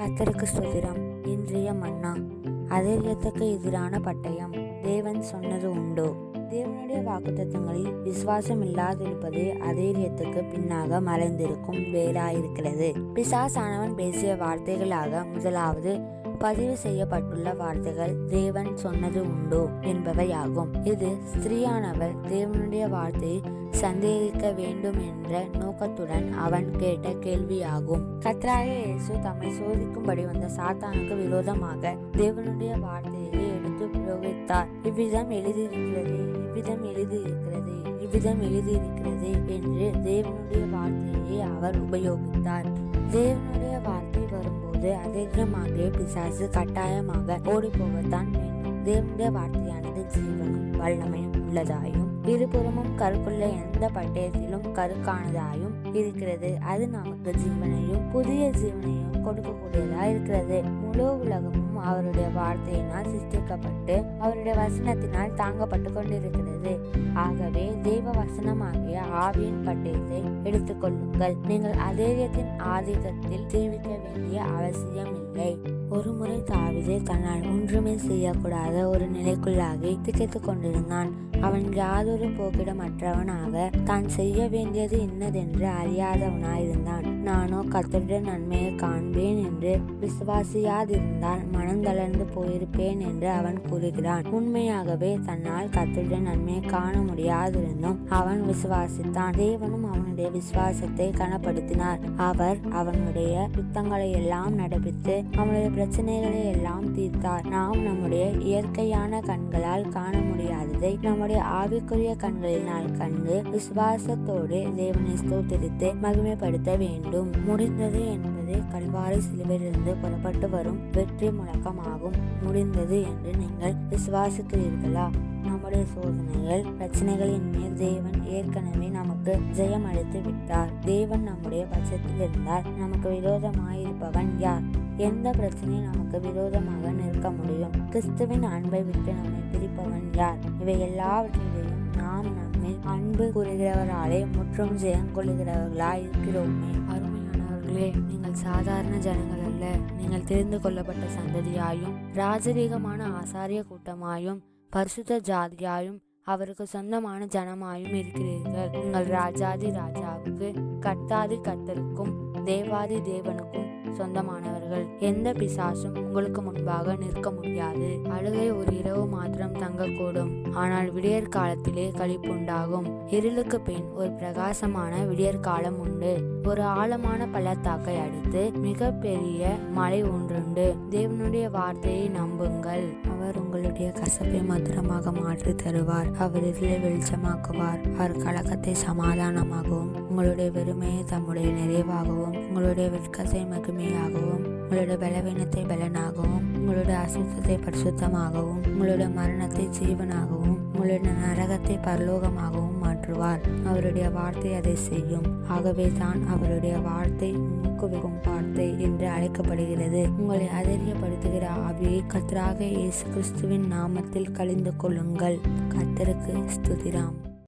கத்தருக்கு சுதிரம் இன்றைய மன்னா. அதிரியத்துக்கு எதிரான பட்டயம். தேவன் சொன்னது உண்டோ? தேவனுடைய வாக்குத்தத்தங்களில் விசுவாசம் இல்லாதிருப்பது அதேரியத்துக்கு பின்னாக மறைந்திருக்கும் வேறாயிருக்கிறது பிசாசானவன் பேசிய வார்த்தைகளாக முதலாவது பதிவு செய்யப்பட்டுள்ள வார்த்தைகள் தேவன் சொன்னது உண்டோ? என்பவையாகும். இது ஸ்திரீயானவள் தேவனுடைய வார்த்தையை சந்தேகிக்க வேண்டும் என்ற நோக்கத்துடன் அவன் கேட்ட கேள்வியாகும். கத்ராய இயேசு தம்மை சோதிக்கும்படி வந்த சாத்தானுக்கு விரோதமாக தேவனுடைய வார்த்தையை எடுத்து பிரயோகித்தார். இவ்விதம் எழுதியிருக்கிறது இவ்விதம் எழுதியிருக்கிறது இவ்விதம் எழுதியிருக்கிறது என்று தேவனுடைய வார்த்தையை அவர் உபயோகித்தார். தேவனுடைய வார்த்தை வரும்போது அதிகமாக பிசாசு கட்டாயமாக ஓடி போகத்தான் வேண்டும். தேவனுடைய வார்த்தையானது ஜீவனும் வல்லமையும் உள்ளதாயும் இருபுறமும் கருக்குள்ள எந்த பட்டயத்திலும் கருக்கானதாயும் இருக்கிறது. அது நமக்கு ஜீவனையும் புதிய ஜீவனையும் கொடுக்கக்கூடியதா இருக்கிறது. முழு உலகமும் அவருடைய வார்த்தையினால் சிருஷ்டிக்கப்பட்டு அவருடைய வசனத்தினால் தாங்கப்பட்டு கொண்டிருக்கிறது. ஆகவே தெய்வ வசனமாக ஆவியின் பட்டயத்தை எடுத்துக்கொள்ளுங்கள். நீங்கள் அதேயத்தின் ஆதிக்கத்தில் தெரிவிக்க வேண்டிய அவசியம் இல்லை ஒரு முறை தாவிதே தன்னால் ஒன்றுமே செய்யக்கூடாத ஒரு நிலைக்குள்ளாகி திகைத்துக் கொண்டிருந்தான். அவன் யாதொரு போக்கிடமற்றவனாக தான் செய்ய வேண்டியது இன்னதென்று அறியாதவனாயிருந்தான். நானோ கத்தருடைய நன்மையை காண்பேன் என்று விசுவாசியாதிருந்தால் மனம் தளர்ந்து போயிருப்பேன் என்று அவன் கூறுகிறான். உண்மையாகவே தன்னால் கத்தருடைய நன்மையை காண முடியாதிருந்தும் அவன் விசுவாசித்தான். தேவனும் அவனுடைய விசுவாசத்தை கனப்படுத்தினார். அவர் அவனுடைய யுத்தங்களை எல்லாம் நடப்பித்து அவனுடைய பிரச்சனைகளை எல்லாம் தீர்த்தார். நாம் நம்முடைய இயற்கையான கண்களால் காண முடியாததை நம்முடைய ஆவிக்குரிய கண்களினால் கண்டு விசுவாசத்தோடு தேவனை ஸ்தோத்தரித்து மகிமைப்படுத்த வேண்டும். முடிந்தது என்பது கல்வாரி சிலுவையிலிருந்து புறப்பட்டு வரும் வெற்றி முழக்கமாகும். முடிந்தது என்று நீங்கள் விசுவாசிக்கிறீர்களா? நம்முடைய சோதனைகள் பிரச்சனைகளின் மேல் தேவன் ஏற்கனவே நமக்கு ஜெயம் அளித்து விட்டார். தேவன் நம்முடைய பட்சத்தில் இருந்தால் நமக்கு விரோதமாயிருப்பவன் யார்? எந்த பிரச்சனையும் நமக்கு விரோதமாக நிற்க முடியும். கிறிஸ்துவின் அன்பை விட்டு நம்மை பிரிப்பவன் யார்? இவை எல்லாவற்றிலேயும் நாம் நம்மை அன்பு கூறுகிறவராலே முற்றும் ஜெயம் கொள்ளுகிறவர்களாய் இருக்கிறோமே. அருமையானவர்களே நீங்கள் சாதாரண ஜனங்கள் அல்ல. நீங்கள் தெரிந்து கொள்ளப்பட்ட சந்ததியாயும் ராஜரீகமான ஆசாரிய கூட்டமாயும் பரிசுத்த ஜாதியாயும் அவருக்கு சொந்தமான ஜனமாயும் இருக்கிறீர்கள். உங்கள் ராஜாதி ராஜாவுக்கு கர்த்தாதி கர்த்தருக்கும் தேவாதி தேவனுக்கும் சொந்தமானவர்கள். எந்த பிசாசும் உங்களுக்கு முன்பாக நிற்க முடியாது. அழுகை ஒரு இரவு மாத்திரம் தங்கக்கூடும். ஆனால் விடியற் காலத்திலே கழிப்புண்டாகும் இருளுக்கு பின் ஒரு பிரகாசமான விடியற் காலம் உண்டு. ஒரு ஆழமான பள்ளத்தாக்கை அடுத்து மிக பெரிய மலை ஒன்றுண்டு. தேவனுடைய வார்த்தையை நம்புங்கள். அவர் உங்களுடைய கசப்பை மதுரமாக மாற்றி தருவார். அவர் இருளை வெளிச்சமாக்குவார். அவர் கலக்கத்தை சமாதானமாகவும் உங்களுடைய வெறுமையை தம்முடைய நிறைவாகவும் உங்களுடைய வெட்கத்தை மகிமையாகவும் உங்களுடைய பலவீனத்தை பலனாகவும் உங்களோட அசுத்தத்தை பரிசுத்தமாகவும் உங்களுடைய மரணத்தை ஜீவனாகவும் உங்களுடைய நரகத்தை பரலோகமாகவும் மாற்றுவார். அவருடைய வார்த்தை அதை செய்யும். ஆகவே தான் அவருடைய வார்த்தை ஊக்குவிக்கும் வார்த்தை என்று அழைக்கப்படுகிறது. உங்களை அதிரியப்படுத்துகிற ஆவியை கத்தராக இயேசு கிறிஸ்துவின் நாமத்தில் கழிந்து கொள்ளுங்கள். கத்தருக்கு ஸ்துதிராம்.